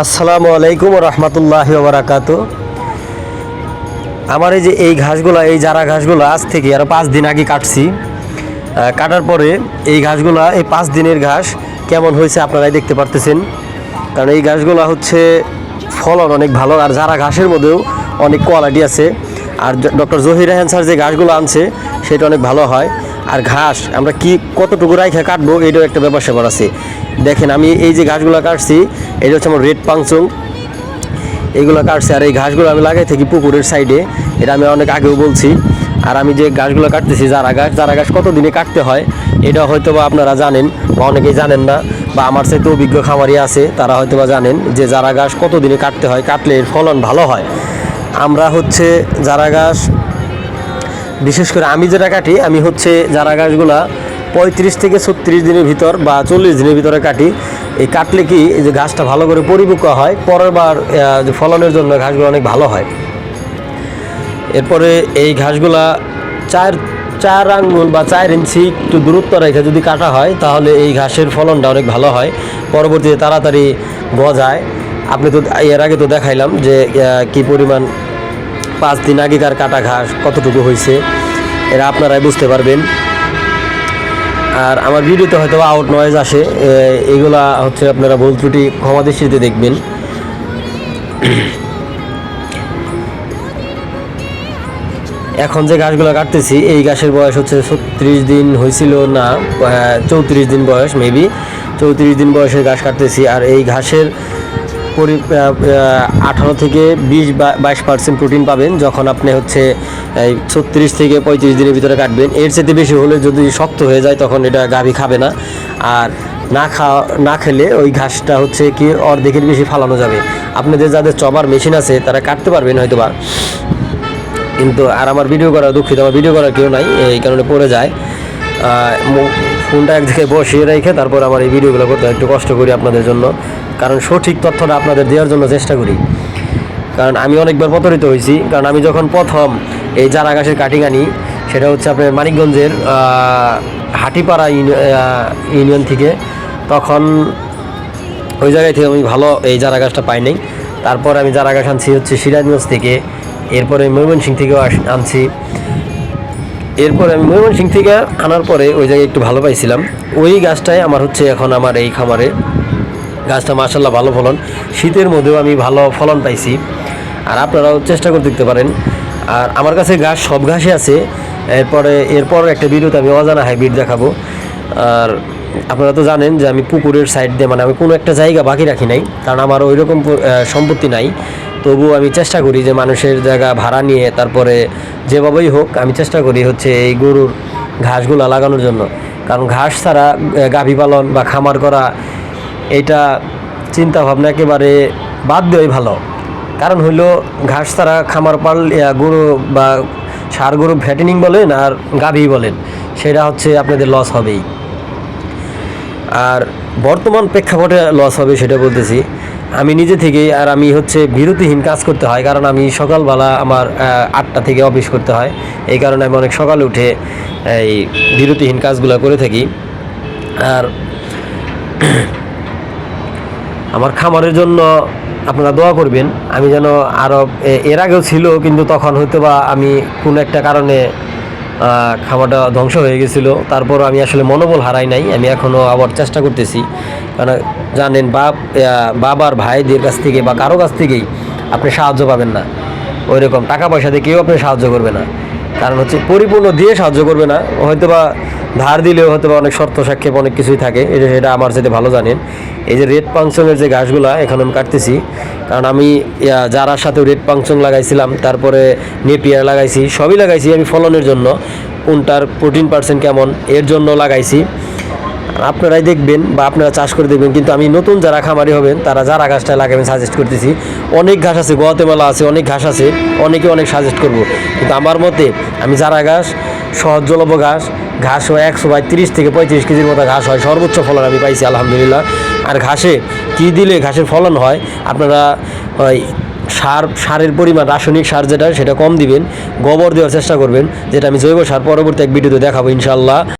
আসসালামু আলাইকুম রহমতুল্লাহ বারাকাত আমার এই যে এই ঘাসগুলো, এই যারা ঘাসগুলো আজ থেকে আরও পাঁচ দিন আগে কাটছি। কাটার পরে এই ঘাসগুলো, এই পাঁচ দিনের ঘাস কেমন হয়েছে আপনারাই দেখতে পারতেছেন। কারণ এই ঘাসগুলো হচ্ছে ফলন অনেক ভালো, আর যারা ঘাসের মধ্যেও অনেক কোয়ালিটি আছে। আর ডক্টর জহির রেহান স্যার যে ঘাসগুলো আনছে, সেটা অনেক ভালো হয়। আর ঘাস, আমরা কি কতটুকু রাইখা কাটবো, এটাও একটা ব্যাপার স্যাপার আছে। দেখেন, আমি এই যে ঘাসগুলো কাটছি, এটা হচ্ছে আমার রেড পাংচুং। এইগুলো কাটছে, আর এই ঘাসগুলো আমি লাগাই থাকি পুকুরের সাইডে, এটা আমি অনেক আগেও বলছি। আর আমি যে গাছগুলো কাটতেছি যারা গাছ যারা গাছ কত দিনে কাটতে হয়, এটা হয়তো বা আপনারা জানেন, বা অনেকেই জানেন না, বা আমার সাথে অভিজ্ঞ খামারি আছে, তারা হয়তো বা জানেন যে যারা গাছ কত দিনে কাটতে হয়, কাটলে ফলন ভালো হয়। আমরা হচ্ছে যারা গাছ বিশেষ করে আমি যেটা কাটি, আমি হচ্ছে যারা গাছগুলা পঁয়ত্রিশ থেকে ছত্রিশ দিনের ভিতর বা চল্লিশ দিনের ভিতরে কাটি, এই কাটলে কি যে ঘাসটা ভালো করে পরিপক্ক হয়, পরের বার ফলনের জন্য ঘাসগুলো অনেক ভালো হয়। এরপরে এই ঘাসগুলা চার চার আঙ্গুল বা চার ইঞ্চি একটু দূরত্ব রেখে যদি কাটা হয়, তাহলে এই ঘাসের ফলনটা অনেক ভালো হয়। পরবর্তীতে তাড়াতাড়ি গজায়। আপনি তো, এর আগে তো দেখাইলাম যে কি পরিমাণ পাঁচ দিন আগেকার কাটা ঘাস, কতটুকু হয়েছে এরা আপনারাই বুঝতে পারবেন। আর আমার ভিডিওতে হয়তো আউট নয়েজ আসে এগুলা হচ্ছে আপনারা ভুল ত্রুটি ক্ষমা দৃষ্টিতে দেখবেন। এখন যে গাছগুলো কাটতেছি, এই গাছের বয়স হচ্ছে ছত্রিশ দিন হয়েছিল না চৌত্রিশ দিন বয়স মেবি চৌত্রিশ দিন বয়সের ঘাস কাটতেছি, আর এই ঘাসের পরি আঠারো থেকে বিশ বাইশ পার্সেন্ট প্রোটিন পাবেন যখন আপনি হচ্ছে, এই ছত্রিশ থেকে পঁয়ত্রিশ দিনের ভিতরে কাটবেন। এর চেয়ে বেশি হলে যদি শক্ত হয়ে যায় তখন এটা গাভী খাবে না। আর না খাওয়া, না খেলে ওই ঘাসটা হচ্ছে কি অর্ধেকের বেশি ফালানো যাবে। আপনাদের যাদের চবার মেশিন আছে, তারা কাটতে পারবেন হয়তো বা কিন্তু আর আমার ভিডিও করা দুঃখিত, আমার ভিডিও করার কেউ নাই, এই কারণে পড়ে যায়। ফোনটা এক জায়গায় বসিয়ে রেখে তারপর আমার এই ভিডিওগুলো করতে একটু কষ্ট করি আপনাদের জন্য। কারণ সঠিক তথ্যটা আপনাদের দেওয়ার জন্য চেষ্টা করি। কারণ আমি অনেকবার প্রতারিত হয়েছি, কারণ আমি যখন প্রথম এই চারা গাছের কাটিং আনি, সেটা হচ্ছে আপনার মানিকগঞ্জের হাটিপাড়া ইউনি- ইউনিয়ন থেকে, তখন ওই জায়গায় থেকে আমি ভালো এই চারা গাছটা পাই নাই। তারপর আমি চারা গাছ আনছি হচ্ছে সিরাজগঞ্জ থেকে, এরপরে ময়মনসিং থেকেও আনছি। এরপরে আমি ময়মনসিং থেকে আনার পরে ওই জায়গায় একটু ভালো পাইছিলাম। ওই গাছটাই আমার হচ্ছে এখন আমার এই খামারে গাছটা মার্শাল্লাহ ভালো ফলন। শীতের মধ্যেও আমি ভালো ফলন পাইছি। আর আপনারাও চেষ্টা করে দেখতে পারেন। আর আমার কাছে গাছ সব ঘাসই আছে। এরপরে এরপর একটা ভিডিওতে আমি অজানা হাইব্রিড দেখাবো। আর আপনারা তো জানেন যে আমি পুকুরের সাইড দিয়ে মানে আমি কোনো একটা জায়গা বাকি রাখি নাই। কারণ আমার ওই রকম সম্পত্তি নাই। তবুও আমি চেষ্টা করি যে মানুষের জায়গা ভাড়া নিয়ে, তারপরে যেভাবেই হোক, আমি চেষ্টা করি হচ্ছে এই গরুর ঘাসগুলো লাগানোর জন্য। কারণ ঘাস ছাড়া গাভী পালন বা খামার করা এটা চিন্তা ভাবনা একেবারে বাদ দেওয়াই ভালো। কারণ হইল ঘাস তারা খামার পাল গরু বা সার গরু ফ্যাটেনিং বলেন আর গাভী বলেন, সেটা হচ্ছে আপনাদের লস হবেই। আর বর্তমান প্রেক্ষাপটে লস হবে সেটা বলতেছি, আমি নিজে থেকেই আর আমি হচ্ছে বিরতিহীন কাজ করতে হয়, কারণ আমি সকালবেলা আমার আটটা থেকে অফিস করতে হয়, এই কারণে আমি অনেক সকালে উঠে, এই বিরতিহীন কাজগুলো করে থাকি। আর আমার খামারের জন্য আপনারা দোয়া করবেন। আমি যেন আরও এর আগেও ছিল, কিন্তু তখন হয়তো বা আমি কোনো একটা কারণে খামারটা ধ্বংস হয়ে গেছিল। তারপর আমি আসলে মনোবল হারাই নাই, আমি এখনও আবার চেষ্টা করতেছি। কারণ জানেন, বাপ বাবার, ভাইদের কাছ থেকে বা কারও কাছ থেকেই আপনি সাহায্য পাবেন না। ওই রকম টাকা পয়সা দিয়ে কেউ আপনি সাহায্য করবে না। কারণ হচ্ছে পরিপূর্ণ দিয়ে সাহায্য করবে না। হয়তো বা ধার দিলেও হয়তো বা অনেক শর্ত সাক্ষেপ অনেক কিছুই থাকে। এটা সেটা আমার সাথে ভালো জানেন। এই যে রেড পাংচনের যে ঘাসগুলা, এখন আমি কাটতেছি। কারণ আমি যারার সাথে রেড পাংচং লাগাইছিলাম, তারপরে নেপিয়ার লাগাইছি, সবই লাগাইছি আমি ফলনের জন্য। কোনটার প্রোটিন পার্সেন্ট কেমন, এর জন্য লাগাইছি। আপনারাই দেখবেন বা আপনারা চাষ করে দেখবেন, কিন্তু আমি নতুন যারা খামারি হবেন, তারা যারা ঘাসটা লাগাবেন সাজেস্ট করতেছি। অনেক ঘাস আছে, গোয়াতেমালা আছে, অনেক ঘাস আছে, অনেকে অনেক সাজেস্ট করব। কিন্তু আমার মতে, আমি যারা ঘাস সহজলভ ঘাস ঘাস হয় একশো বাই তিরিশ থেকে পঁয়ত্রিশ কেজির মতো ঘাস হয়। সর্বোচ্চ ফলন আমি পাইছি, আলহামদুলিল্লাহ। আর ঘাসে কী দিলে ঘাসের ফলন হয়? আপনারা সার, সারের পরিমাণ, রাসায়নিক সার যেটা, সেটা কম দিবেন। গোবর দেওয়ার চেষ্টা করবেন, যেটা আমি জৈব সার পরবর্তী এক ভিডিওতে দেখাবো ইনশাল্লাহ